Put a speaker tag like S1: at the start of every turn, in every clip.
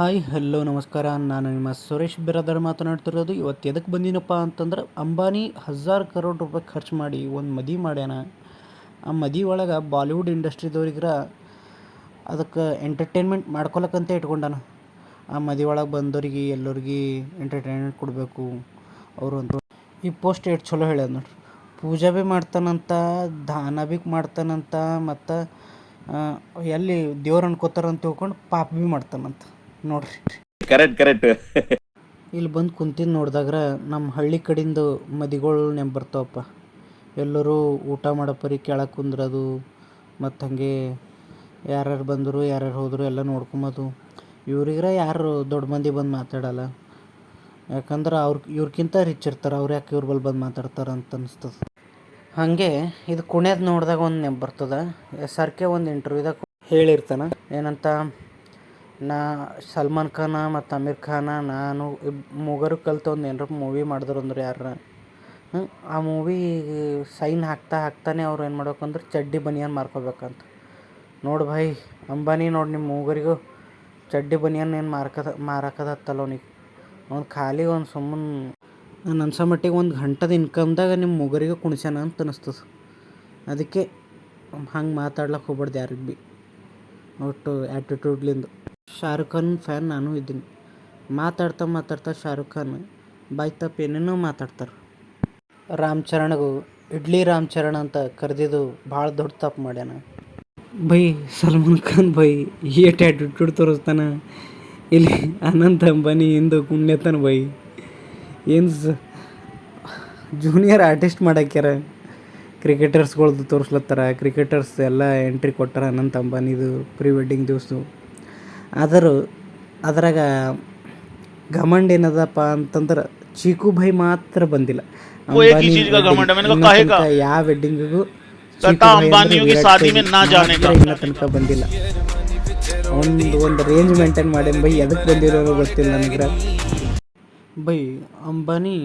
S1: Hi, hello, ನಮಸ್ಕಾರ. ನಾನು ನಿಮ್ಮ ಸುರೇಶ್ ಬಿರಾದರ್ ಮಾತನಾಡ್ತಿರೋದು. ಇವತ್ತು ಎದಕ್ಕೆ ಬಂದಿನಪ್ಪ ಅಂತಂದ್ರೆ ಅಂಬಾನಿ ಹಜಾರ್ ಕರೋಡ್ ರೂಪಾಯಿ ಖರ್ಚು ಮಾಡಿ ಒಂದು ಮದಿ ಮಾಡ್ಯಾನ. ಆ ಮದಿ ಒಳಗೆ ಬಾಲಿವುಡ್ ಇಂಡಸ್ಟ್ರಿದವ್ರಿಗ್ರ ಅದಕ್ಕೆ ಎಂಟರ್ಟೈನ್ಮೆಂಟ್ ಮಾಡ್ಕೊಳಕ್ಕಂತ ಇಟ್ಕೊಂಡಾನ. ಆ ಮದಿ ಒಳಗೆ ಬಂದವ್ರಿಗೆ ಎಲ್ಲರಿಗೆ ಎಂಟರ್ಟೈನ್ಮೆಂಟ್ ಕೊಡಬೇಕು. ಅವರು ಅಂತ ಈ ಪೋಸ್ಟ್ ಎಷ್ಟು ಚಲೋ ಹೇಳ್ಯಾನ ನೋಡ್ರಿ. ಪೂಜೆ ಭೀ ಮಾಡ್ತಾನಂತ, ದಾನ ಭೀ ಮಾಡ್ತಾನಂತ, ಮತ್ತು ಎಲ್ಲಿ ದೇವ್ರು ಅನ್ಕೋತಾರಂತ ತಿಳ್ಕೊಂಡು ಪಾಪ ಭೀ ಮಾಡ್ತಾನಂತ. ನೋಡ್ರಿ.
S2: ಕರೆಕ್ಟ್ ಕರೆಕ್ಟ್
S1: ಇಲ್ಲಿ ಬಂದು ಕುಂತಿದ್ದು ನೋಡಿದಾಗ ನಮ್ಮ ಹಳ್ಳಿ ಕಡಿಂದ ಮದಿಗಳು ನೆಂಪು ಬರ್ತಾವಪ್ಪ. ಎಲ್ಲರೂ ಊಟ ಮಾಡಪ್ಪರಿ ಪರಿ ಕೆಳಗೆ ಕುಂದ್ರದು ಮತ್ತು ಹಾಗೆ ಯಾರ್ಯಾರು ಬಂದರು ಯಾರ್ಯಾರು ಹೋದರು ಎಲ್ಲ ನೋಡ್ಕೊಂಬೋದು. ಇವ್ರಿಗ್ರ ಯಾರು ದೊಡ್ಡ ಮಂದಿ ಬಂದು ಮಾತಾಡಲ್ಲ. ಯಾಕಂದ್ರೆ ಅವ್ರ ಇವ್ರಕ್ಕಿಂತ ರಿಚ್ ಇರ್ತಾರೆ ಅವ್ರು ಯಾಕೆ ಇವ್ರ ಬಲ್ಲಿ ಬಂದು ಮಾತಾಡ್ತಾರೆ ಅಂತ ಅನಿಸ್ತದೆ. ಹಾಗೆ ಇದು ಕುಣ್ಯದ ನೋಡಿದಾಗ ಒಂದು ನೆಂಪು ಬರ್ತದೆ. ಎಸ್ ಆರ್ ಕೆ ಒಂದು ಇಂಟರ್ವ್ಯೂದಾಗ ಹೇಳಿರ್ತಾನೆ. ಏನಂತ? ನಾ ಸಲ್ಮಾನ್ ಖಾನ ಮತ್ತು ಅಮೀರ್ ಖಾನ, ನಾನು ಇಬ್ ಮೂಗರು ಕಲ್ತು ಒಂದು ಏನಾರ ಮೂವಿ ಮಾಡಿದ್ರು ಅಂದ್ರೆ ಯಾರ ಆ ಮೂವಿ ಸೈನ್ ಹಾಕ್ತಾ ಹಾಕ್ತಾನೆ ಅವ್ರು ಏನು ಮಾಡ್ಬೇಕಂದ್ರೆ ಚಡ್ಡಿ ಬನಿಯನ್ ಮಾರ್ಕೋಬೇಕಂತ. ನೋಡು ಭಾಯ್, ಅಂಬಾನಿ ನೋಡಿ ನಿಮ್ಮ ಮೂಗರಿಗೂ ಚಡ್ಡಿ ಬನಿಯನ್ ಏನು ಮಾರ್ಕದ, ಮಾರಾಕದತ್ತಲ್ಲ ಅವ್ನಿಗೆ. ಅವ್ನು ಖಾಲಿ ಒಂದು ಸುಮ್ಮನೆ ನಾನು ಅನ್ಸೋ ಮಟ್ಟಿಗೆ ಒಂದು ಗಂಟದ ಇನ್ಕಮ್ದಾಗ ನಿಮ್ಮ ಮೂಗರಿಗೆ ಕುಣಿಸ್ಯಾನ ಅಂತ ಅನಿಸ್ತದೆ. ಅದಕ್ಕೆ ಹಂಗೆ ಮಾತಾಡ್ಲಕ್ಕೆ ಹೋಗ್ಬಾರ್ದು ಯಾರಿಗೆ ಭೀ. ಒಟ್ಟು ಆ್ಯಟಿಟ್ಯೂಡ್ಲಿಂದ ಶಾರುಖ್ ಖಾನ್ ಫ್ಯಾನ್, ನಾನು ಇದ್ದೀನಿ. ಮಾತಾಡ್ತಾ ಮಾತಾಡ್ತಾ ಶಾರುಖ್ ಖಾನ್ ಬಾಯ್ ತಪ್ಪು ಏನೇನೋ ಮಾತಾಡ್ತಾರೆ. ರಾಮ್ ಚರಣಗೂ ಇಡ್ಲಿ ರಾಮ್ ಚರಣ್ ಅಂತ ಕರೆದಿದ್ದು ಭಾಳ ದೊಡ್ಡ ತಪ್ಪು ಮಾಡ್ಯಾನ. ಬೈ ಸಲ್ಮಾನ್ ಖಾನ್ ಬೈ ಏಟ್ ಆ್ಯಟಿಟ್ಯೂಡ್ ತೋರಿಸ್ತಾನೆ. ಇಲ್ಲಿ ಅನಂತ ಅಂಬಾನಿ ಹಿಂದೆ ಕುಣ್ಯತಾನ ಬೈ. ಏನು ಜೂನಿಯರ್ ಆರ್ಟಿಸ್ಟ್ ಮಾಡಾಕ್ಯಾರ. ಕ್ರಿಕೆಟರ್ಸ್ಗಳ್ದು ತೋರಿಸ್ಲತ್ತಾರ. ಕ್ರಿಕೆಟರ್ಸ್ ಎಲ್ಲ ಎಂಟ್ರಿ ಕೊಟ್ಟಾರ ಅನಂತ ಅಂಬಾನಿದು ಪ್ರೀ ವೆಡ್ಡಿಂಗ್ ದಿವಸ ಆದರೂ ಅದ್ರಾಗ ಘಮಂಡ್ ಏನದಪ್ಪ ಅಂತಂದ್ರೆ ಚೀಕು ಭೈ ಮಾತ್ರ ಬಂದಿಲ್ಲ
S2: वो एक ही चीज का घमंड है, मैंने कहा, काहे का?
S1: ಯಾವ ವೆಡ್ಡಿಂಗಿಗೂ
S2: लता अंबानियों की शादी में ना जाने का
S1: ಇನ್ನ ತನಕ ಬಂದಿಲ್ಲ ಒಂದು ಒಂದು ರೇಂಜ್ ಮೇಂಟೈನ್ ಮಾಡಿ ಬೈ ಎದಕ್ಕೆ ಬಂದಿರೋದು ಗೊತ್ತಿಲ್ಲ ನನಗೆ ಬೈ ಅಂಬಾನಿ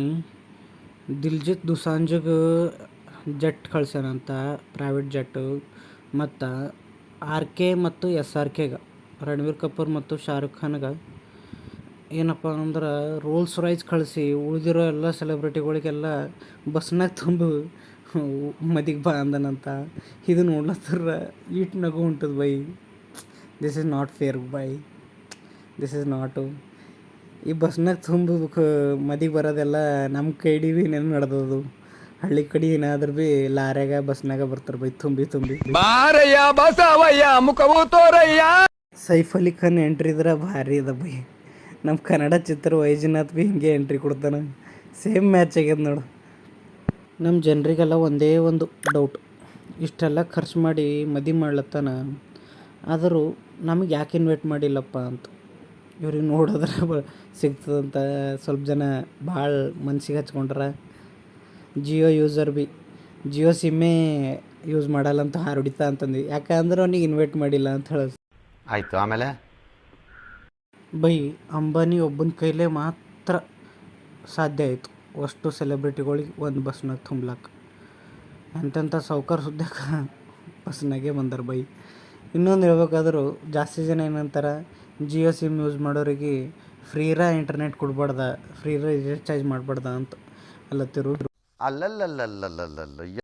S1: ದಿಲ್ಜಿತ್ ದುಸಾಂಜಗೆ ಜಟ್ ಕಳ್ಸ್ಯಾನಂತ ಪ್ರೈವೇಟ್ ಜಟ್ಟು ಮತ್ತು ಆರ್ ಕೆ ಮತ್ತು ಎಸ್ ಆರ್ ಕೆಗೆ ರಣವೀರ್ ಕಪೂರ್ ಮತ್ತು ಶಾರುಖ್ ಖಾನ್ಗೆ ಏನಪ್ಪ ಅಂದ್ರೆ ರೋಲ್ಸ್ ರಾಯ್ಸ್ ಕಳಿಸಿ, ಉಳಿದಿರೋ ಎಲ್ಲ ಸೆಲೆಬ್ರಿಟಿಗಳಿಗೆಲ್ಲ ಬಸ್ನಾಗ ತುಂಬಿ, ಮದಿಗೆ ಬಾ ಅಂದನಂತ. ಇದು ನೋಡ್ಲತ್ತರ ಈಟ್ ನಗು ಹೊಂಟದ ಬೈ. ದಿಸ್ ಇಸ್ ನಾಟ್ ಫೇರ್ ಬೈ. ದಿಸ್ ಇಸ್ ನಾಟು ಈ ಬಸ್ನಾಗ ತುಂಬ ಮದಿಗೆ ಬರೋದೆಲ್ಲ ನಮ್ಮ ಕೈಡಿ ಭೀ ನೆನ ನಡೆದದು. ಹಳ್ಳಿ ಕಡೆ ಏನಾದ್ರೂ ಭೀ ಲಾರ್ಯಾಗ ಬಸ್ನಾಗ ಬರ್ತಾರೆ ಬೈ, ತುಂಬಿ ತುಂಬಿ.
S3: ಬಾರಯ್ಯ ಬಸವಯ್ಯ, ಮುಖವು ತೋರಯ್ಯ.
S1: ಸೈಫ್ ಅಲಿ ಖಾನ್ ಎಂಟ್ರಿ ಇದ್ರೆ ಭಾರಿ ಅದ ಬೈ. ನಮ್ಮ ಕನ್ನಡ ಚಿತ್ರ ವೈಜನಾಥ್ ಭೀ ಹಿಂಗೆ ಎಂಟ್ರಿ ಕೊಡ್ತಾನೆ. ಸೇಮ್ ಮ್ಯಾಚ್ ಆಗ್ಯದ ನೋಡು. ನಮ್ಮ ಜನರಿಗೆಲ್ಲ ಒಂದೇ ಒಂದು ಡೌಟ್ ಇಷ್ಟೆಲ್ಲ ಖರ್ಚು ಮಾಡಿ ಮದಿ ಮಾಡ್ಲತ್ತಾನ. ಆದರೂ ನಮಗೆ ಯಾಕೆ ಇನ್ವೈಟ್ ಮಾಡಿಲ್ಲಪ್ಪ ಅಂತ. ಇವ್ರಿಗೆ ನೋಡಿದ್ರೆ ಬ- ಸಿಗ್ತದಂತ ಸ್ವಲ್ಪ ಜನ ಭಾಳ ಮನ್ಸಿಗೆ ಹಚ್ಕೊಂಡ್ರ. ಜಿಯೋ ಯೂಸರ್ ಭೀ ಜಿಯೋ ಸಿಮ್ಮೇ ಯೂಸ್ ಮಾಡಲ್ಲ ಅಂತ ಹಾರುಡಿತಾ ಅಂತಂದು ಯಾಕಂದ್ರೆ ಅವ್ನಿಗೆ ಇನ್ವೈಟ್ ಮಾಡಿಲ್ಲ ಅಂತ ಹೇಳ
S3: ಆಯ್ತು ಆಮೇಲೆ?
S1: ಬೈ ಅಂಬಾನಿ ಒಬ್ಬನ ಕೈಲೇ ಮಾತ್ರ ಸಾಧ್ಯ ಆಯಿತು. ಅಷ್ಟು ಸೆಲೆಬ್ರಿಟಿಗಳಿಗೆ ಒಂದು ಬಸ್ನಾಗ ತುಂಬ್ಲಕ್ಕ ಎಂತೆಂಥ ಸೌಕರ್ ಸುದ್ದಕ್ಕೆ ಬಸ್ನಾಗೆ ಬಂದರು ಬೈ. ಇನ್ನೊಂದು ಹೇಳ್ಬೇಕಾದ್ರೂ ಜಾಸ್ತಿ ಜನ ಏನಂತಾರೆ ಜಿಯೋ ಸಿಮ್ ಯೂಸ್ ಮಾಡೋರಿಗೆ ಫ್ರೀರ ಇಂಟರ್ನೆಟ್ ಕೊಡ್ಬಾರ್ದ ಫ್ರೀರ ರೀಚಾರ್ಜ್ ಮಾಡಬಾರ್ದ ಅಂತ. ಅಲ್ಲತ್ತಿರು
S3: ಅಲ್ಲಲ್ಲಲ್ಲಲ್ಲಲ್ಲಲ್ಲ